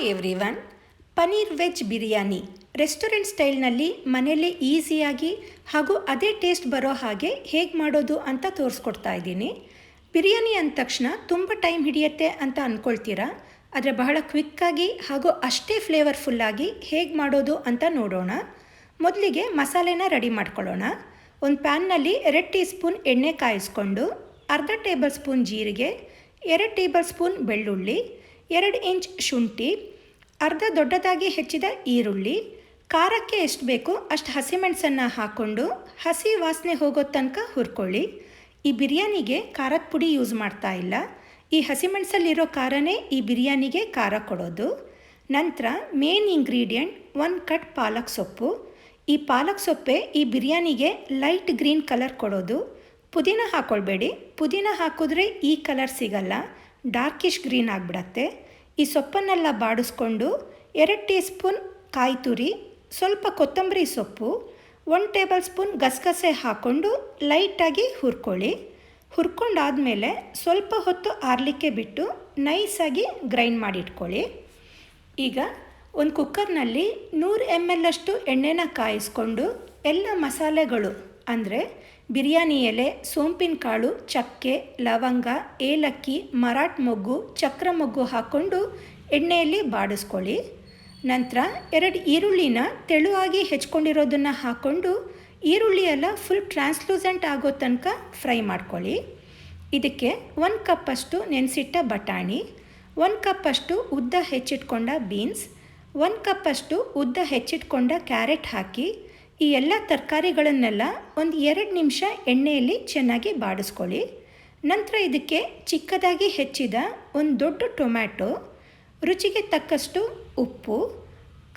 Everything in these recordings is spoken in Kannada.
Hi everyone paneer veg biryani restaurant ಸ್ಟೈಲ್ನಲ್ಲಿ ಮನೆಯಲ್ಲೇ ಈಸಿಯಾಗಿ ಹಾಗೂ ಅದೇ ಟೇಸ್ಟ್ ಬರೋ ಹಾಗೆ ಹೇಗೆ ಮಾಡೋದು ಅಂತ ತೋರಿಸ್ಕೊಡ್ತಾ ಇದ್ದೀನಿ. ಬಿರಿಯಾನಿ ಅಂದ ತಕ್ಷಣ ತುಂಬ ಟೈಮ್ ಹಿಡಿಯುತ್ತೆ ಅಂತ ಅಂದ್ಕೊಳ್ತೀರಾ ಆದರೆ ಬಹಳ ಕ್ವಿಕ್ಕಾಗಿ ಹಾಗೂ ಅಷ್ಟೇ ಫ್ಲೇವರ್ಫುಲ್ಲಾಗಿ ಹೇಗೆ ಮಾಡೋದು ಅಂತ ನೋಡೋಣ. ಮೊದಲಿಗೆ ಮಸಾಲೆನ ರೆಡಿ ಮಾಡ್ಕೊಳ್ಳೋಣ. ಒಂದು ಪ್ಯಾನ್ನಲ್ಲಿ ಎರಡು ಟೀ ಸ್ಪೂನ್ ಎಣ್ಣೆ ಕಾಯಿಸ್ಕೊಂಡು, ಅರ್ಧ ಟೇಬಲ್ ಸ್ಪೂನ್ ಜೀರಿಗೆ, ಎರಡು ಟೇಬಲ್ ಸ್ಪೂನ್ ಬೆಳ್ಳುಳ್ಳಿ ಎರಡು ಇಂಚ್ ಶುಂಠಿ, ಅರ್ಧ ದೊಡ್ಡದಾಗಿ ಹೆಚ್ಚಿದ ಈರುಳ್ಳಿ, ಖಾರಕ್ಕೆ ಎಷ್ಟು ಬೇಕು ಅಷ್ಟು ಹಸಿಮೆಣಸನ್ನು ಹಾಕ್ಕೊಂಡು ಹಸಿ ವಾಸನೆ ಹೋಗೋ ತನಕ ಹುರ್ಕೊಳ್ಳಿ. ಈ ಬಿರಿಯಾನಿಗೆ ಖಾರದ ಪುಡಿ ಯೂಸ್ ಮಾಡ್ತಾ ಇಲ್ಲ. ಈ ಹಸಿಮೆಣಸಲ್ಲಿರೋ ಖಾರನೇ ಈ ಬಿರಿಯಾನಿಗೆ ಖಾರ ಕೊಡೋದು. ನಂತರ ಮೇನ್ ಇಂಗ್ರೀಡಿಯೆಂಟ್ ಒನ್ ಕಟ್ ಪಾಲಕ್ ಸೊಪ್ಪು. ಈ ಪಾಲಕ್ ಸೊಪ್ಪೆ ಈ ಬಿರಿಯಾನಿಗೆ ಲೈಟ್ ಗ್ರೀನ್ ಕಲರ್ ಕೊಡೋದು. ಪುದೀನ ಹಾಕ್ಕೊಳ್ಬೇಡಿ ಪುದೀನ ಹಾಕಿದ್ರೆ ಈ ಕಲರ್ ಸಿಗಲ್ಲ. ಡಾರ್ಕಿಶ್ ಗ್ರೀನ್ ಆಗಿಬಿಡತ್ತೆ. ಈ ಸೊಪ್ಪನ್ನೆಲ್ಲ ಬಾಡಿಸ್ಕೊಂಡು ಎರಡು ಟೀ ಸ್ಪೂನ್ ಕಾಯಿ ತುರಿ, ಸ್ವಲ್ಪ ಕೊತ್ತಂಬರಿ ಸೊಪ್ಪು ಒನ್ ಟೇಬಲ್ ಸ್ಪೂನ್ ಗಸಗಸೆ ಹಾಕ್ಕೊಂಡು ಲೈಟಾಗಿ ಹುರ್ಕೊಳ್ಳಿ. ಹುರ್ಕೊಂಡಾದಮೇಲೆ ಸ್ವಲ್ಪ ಹೊತ್ತು ಆರಲಿಕ್ಕೆ ಬಿಟ್ಟು ನೈಸಾಗಿ ಗ್ರೈಂಡ್ ಮಾಡಿಟ್ಕೊಳ್ಳಿ. ಈಗ ಒಂದು ಕುಕ್ಕರ್ನಲ್ಲಿ ನೂರು ಎಂ ಎಲ್ ಅಷ್ಟು ಎಣ್ಣೆನ ಕಾಯಿಸ್ಕೊಂಡು ಎಲ್ಲ ಮಸಾಲೆಗಳು ಅಂದರೆ ಬಿರಿಯಾನಿ ಎಲೆ, ಸೋಂಪಿನ ಕಾಳು, ಚಕ್ಕೆ, ಲವಂಗ, ಏಲಕ್ಕಿ, ಮರಾಠ ಮೊಗ್ಗು, ಚಕ್ರ ಮೊಗ್ಗು ಹಾಕ್ಕೊಂಡು ಎಣ್ಣೆಯಲ್ಲಿ ಬಾಡಿಸ್ಕೊಳ್ಳಿ. ನಂತರ ಎರಡು ಈರುಳ್ಳಿನ ತೆಳುವಾಗಿ ಹೆಚ್ಕೊಂಡಿರೋದನ್ನು ಹಾಕ್ಕೊಂಡು ಈರುಳ್ಳಿ ಎಲ್ಲ ಫುಲ್ ಟ್ರಾನ್ಸ್ಲೂಸೆಂಟ್ ಆಗೋ ತನಕ ಫ್ರೈ ಮಾಡ್ಕೊಳ್ಳಿ. ಇದಕ್ಕೆ ಒಂದು ಕಪ್ಪಷ್ಟು ನೆನೆಸಿಟ್ಟ ಬಟಾಣಿ, ಒಂದು ಕಪ್ಪಷ್ಟು ಉದ್ದ ಹೆಚ್ಚಿಟ್ಕೊಂಡ ಬೀನ್ಸ್ ಒಂದು ಕಪ್ಪಷ್ಟು ಉದ್ದ ಹೆಚ್ಚಿಟ್ಕೊಂಡ ಕ್ಯಾರೆಟ್ ಹಾಕಿ ಈ ಎಲ್ಲ ತರಕಾರಿಗಳನ್ನೆಲ್ಲ ಒಂದು ಎರಡು ನಿಮಿಷ ಎಣ್ಣೆಯಲ್ಲಿ ಚೆನ್ನಾಗಿ ಬಾಡಿಸ್ಕೊಳ್ಳಿ. ನಂತರ ಇದಕ್ಕೆ ಚಿಕ್ಕದಾಗಿ ಹೆಚ್ಚಿದ ಒಂದು ದೊಡ್ಡ ಟೊಮ್ಯಾಟೊ, ರುಚಿಗೆ ತಕ್ಕಷ್ಟು ಉಪ್ಪು,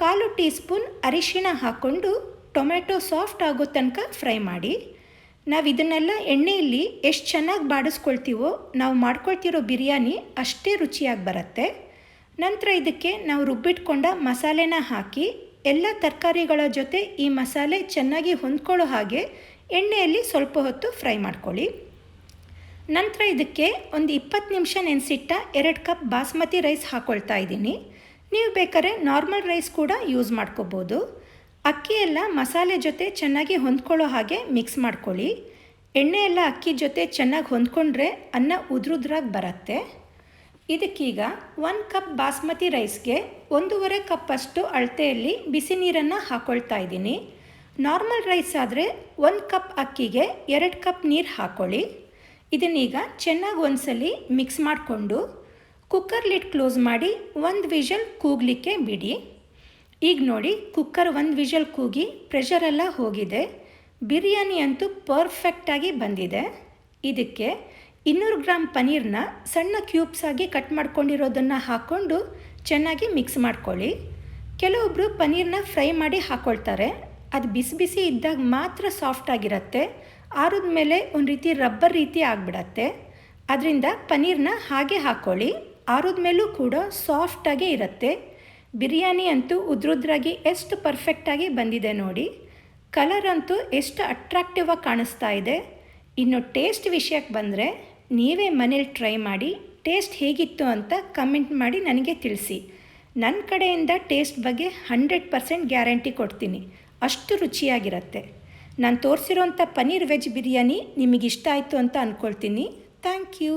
ಕಾಲು ಟೀ ಸ್ಪೂನ್ ಅರಿಶಿಣ ಹಾಕ್ಕೊಂಡು ಟೊಮ್ಯಾಟೊ ಸಾಫ್ಟ್ ಆಗೋ ತನಕ ಫ್ರೈ ಮಾಡಿ. ನಾವು ಇದನ್ನೆಲ್ಲ ಎಣ್ಣೆಯಲ್ಲಿ ಎಷ್ಟು ಚೆನ್ನಾಗಿ ಬಾಡಿಸ್ಕೊಳ್ತೀವೋ ನಾವು ಮಾಡ್ಕೊಳ್ತಿರೋ ಬಿರಿಯಾನಿ ಅಷ್ಟೇ ರುಚಿಯಾಗಿ ಬರುತ್ತೆ. ನಂತರ ಇದಕ್ಕೆ ನಾವು ರುಬ್ಬಿಟ್ಕೊಂಡ ಮಸಾಲೆನ ಹಾಕಿ ಎಲ್ಲ ತರಕಾರಿಗಳ ಜೊತೆ ಈ ಮಸಾಲೆ ಚೆನ್ನಾಗಿ ಹೊಂದ್ಕೊಳ್ಳೋ ಹಾಗೆ ಎಣ್ಣೆಯಲ್ಲಿ ಸ್ವಲ್ಪ ಹೊತ್ತು ಫ್ರೈ ಮಾಡ್ಕೊಳ್ಳಿ. ನಂತರ ಇದಕ್ಕೆ ಒಂದು ಇಪ್ಪತ್ತು ನಿಮಿಷ ನೆನೆಸಿಟ್ಟ ಎರಡು ಕಪ್ ಬಾಸ್ಮತಿ ರೈಸ್ ಹಾಕ್ಕೊಳ್ತಾ ಇದ್ದೀನಿ. ನೀವು ಬೇಕಾದ್ರೆ ನಾರ್ಮಲ್ ರೈಸ್ ಕೂಡ ಯೂಸ್ ಮಾಡ್ಕೋಬೋದು. ಅಕ್ಕಿಯೆಲ್ಲ ಮಸಾಲೆ ಜೊತೆ ಚೆನ್ನಾಗಿ ಹೊಂದ್ಕೊಳ್ಳೋ ಹಾಗೆ ಮಿಕ್ಸ್ ಮಾಡ್ಕೊಳ್ಳಿ. ಎಣ್ಣೆಯೆಲ್ಲ ಅಕ್ಕಿ ಜೊತೆ ಚೆನ್ನಾಗಿ ಹೊಂದ್ಕೊಂಡ್ರೆ ಅನ್ನ ಉದುರುದ್ರಾಗಿ ಬರುತ್ತೆ. ಇದಕ್ಕೀಗ ಒಂದು ಕಪ್ ಬಾಸ್ಮತಿ ರೈಸ್ಗೆ ಒಂದೂವರೆ ಕಪ್ಪಷ್ಟು ಅಳತೆಯಲ್ಲಿ ಬಿಸಿ ನೀರನ್ನು ಹಾಕ್ಕೊಳ್ತಾ ಇದ್ದೀನಿ. ನಾರ್ಮಲ್ ರೈಸ್ ಆದರೆ ಒಂದು ಕಪ್ ಅಕ್ಕಿಗೆ ಎರಡು ಕಪ್ ನೀರು ಹಾಕ್ಕೊಳ್ಳಿ ಇದನ್ನೀಗ ಚೆನ್ನಾಗಿ ಒಂದ್ಸಲಿ ಮಿಕ್ಸ್ ಮಾಡಿಕೊಂಡು ಕುಕ್ಕರ್ ಲಿಡ್ ಕ್ಲೋಸ್ ಮಾಡಿ ಒಂದು ವಿಷಲ್ ಕೂಗಲಿಕ್ಕೆ ಬಿಡಿ. ಈಗ ನೋಡಿ ಕುಕ್ಕರ್ ಒಂದು ವಿಷಲ್ ಕೂಗಿ ಪ್ರೆಷರೆಲ್ಲ ಹೋಗಿದೆ. ಬಿರಿಯಾನಿ ಅಂತೂ ಪರ್ಫೆಕ್ಟಾಗಿ ಬಂದಿದೆ. ಇದಕ್ಕೆ ಇನ್ನೂರು ಗ್ರಾಮ್ ಪನೀರ್ನ ಸಣ್ಣ ಕ್ಯೂಬ್ಸ್ ಆಗಿ ಕಟ್ ಮಾಡ್ಕೊಂಡಿರೋದನ್ನು ಹಾಕ್ಕೊಂಡು ಚೆನ್ನಾಗಿ ಮಿಕ್ಸ್ ಮಾಡ್ಕೊಳ್ಳಿ. ಕೆಲವೊಬ್ಬರು ಪನೀರ್ನ ಫ್ರೈ ಮಾಡಿ ಹಾಕ್ಕೊಳ್ತಾರೆ ಅದು ಬಿಸಿ ಬಿಸಿ ಇದ್ದಾಗ ಮಾತ್ರ ಸಾಫ್ಟ್ ಆಗಿರುತ್ತೆ. ಆರಿದ ಮೇಲೆ ಒಂದು ರೀತಿ ರಬ್ಬರ್ ರೀತಿ ಆಗಿಬಿಡತ್ತೆ. ಅದರಿಂದ ಪನೀರ್ನ ಹಾಗೆ ಹಾಕ್ಕೊಳ್ಳಿ ಆರಿದ ಮೇಲೂ ಕೂಡ ಸಾಫ್ಟಾಗೇ ಇರುತ್ತೆ. ಬಿರಿಯಾನಿ ಅಂತೂ ಉದ್ರುದ್ರಾಗಿ ಎಷ್ಟು ಪರ್ಫೆಕ್ಟಾಗಿ ಬಂದಿದೆ ನೋಡಿ. ಕಲರ್ ಅಂತೂ ಎಷ್ಟು ಅಟ್ರಾಕ್ಟಿವ್ ಆಗಿ ಕಾಣಿಸ್ತಾ ಇದೆ. ಇನ್ನು ಟೇಸ್ಟ್ ವಿಷಯಕ್ಕೆ ಬಂದರೆ ನೀವೇ ಮನೇಲಿ ಟ್ರೈ ಮಾಡಿ ಟೇಸ್ಟ್ ಹೇಗಿತ್ತು ಅಂತ ಕಮೆಂಟ್ ಮಾಡಿ ನನಗೆ ತಿಳಿಸಿ. ನನ್ನ ಕಡೆಯಿಂದ ಟೇಸ್ಟ್ ಬಗ್ಗೆ ಹಂಡ್ರೆಡ್ ಪರ್ಸೆಂಟ್ ಗ್ಯಾರಂಟಿ ಕೊಡ್ತೀನಿ. ಅಷ್ಟು ರುಚಿಯಾಗಿರುತ್ತೆ. ನಾನು ತೋರಿಸಿರೋಂಥ ಪನ್ನೀರ್ ವೆಜ್ ಬಿರಿಯಾನಿ ನಿಮಗಿಷ್ಟ ಆಯಿತು ಅಂತ ಅಂದ್ಕೊಳ್ತೀನಿ ಥ್ಯಾಂಕ್ ಯು